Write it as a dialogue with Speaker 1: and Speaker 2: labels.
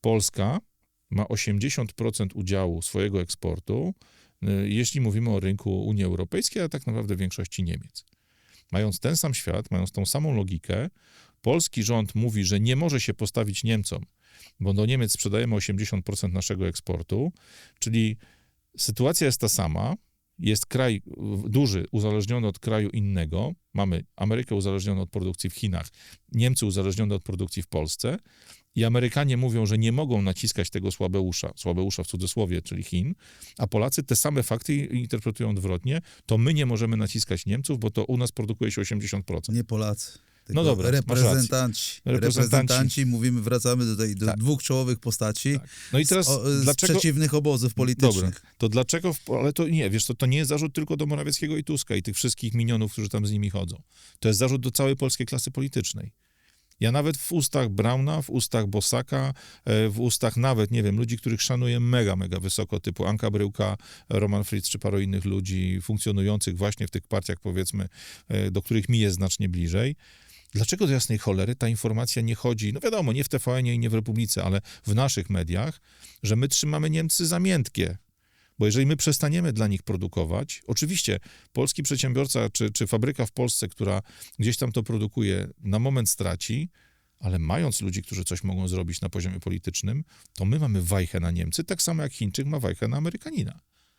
Speaker 1: Polska ma 80% udziału swojego eksportu, y, jeśli mówimy o rynku Unii Europejskiej, a tak naprawdę większości Niemiec. Mając ten sam świat, mając tą samą logikę, polski rząd mówi, że nie może się postawić Niemcom, bo do Niemiec sprzedajemy 80% naszego eksportu, czyli sytuacja jest ta sama. Jest kraj duży, uzależniony od kraju innego. Mamy Amerykę uzależnioną od produkcji w Chinach, Niemcy uzależnione od produkcji w Polsce. I Amerykanie mówią, że nie mogą naciskać tego słabeusza, słabeusza w cudzysłowie, czyli Chin, a Polacy te same fakty interpretują odwrotnie. To my nie możemy naciskać Niemców, bo to u nas produkuje się 80%.
Speaker 2: Nie Polacy.
Speaker 1: No dobra, Reprezentanci.
Speaker 2: reprezentanci. mówimy, wracamy do, tej, do
Speaker 1: Tak.
Speaker 2: dwóch czołowych postaci
Speaker 1: Tak. No i teraz
Speaker 2: z, o, z
Speaker 1: dlaczego...
Speaker 2: przeciwnych obozów politycznych.
Speaker 1: Dobra, to dlaczego, w, ale to nie, wiesz, to, to nie jest zarzut tylko do Morawieckiego i Tuska i tych wszystkich minionów, którzy tam z nimi chodzą. To jest zarzut do całej polskiej klasy politycznej. Ja nawet w ustach Brauna, w ustach Bosaka, e, w ustach nawet, nie wiem, ludzi, których szanuję mega, mega wysoko, typu Anka Bryłka, Roman Fritz czy paru innych ludzi funkcjonujących właśnie w tych partiach, powiedzmy, e, do których mi jest znacznie bliżej. Dlaczego do jasnej cholery ta informacja nie chodzi, no wiadomo, nie w tvn i nie w Republice, ale w naszych mediach, że my trzymamy Niemcy za miętkie, bo jeżeli my przestaniemy dla nich produkować, oczywiście polski przedsiębiorca czy, czy fabryka w Polsce, która gdzieś tam to produkuje, na moment straci, ale mając ludzi, którzy coś mogą zrobić na poziomie politycznym, to my mamy wajchę na Niemcy, tak samo jak Chińczyk ma wajchę na Amerykanina.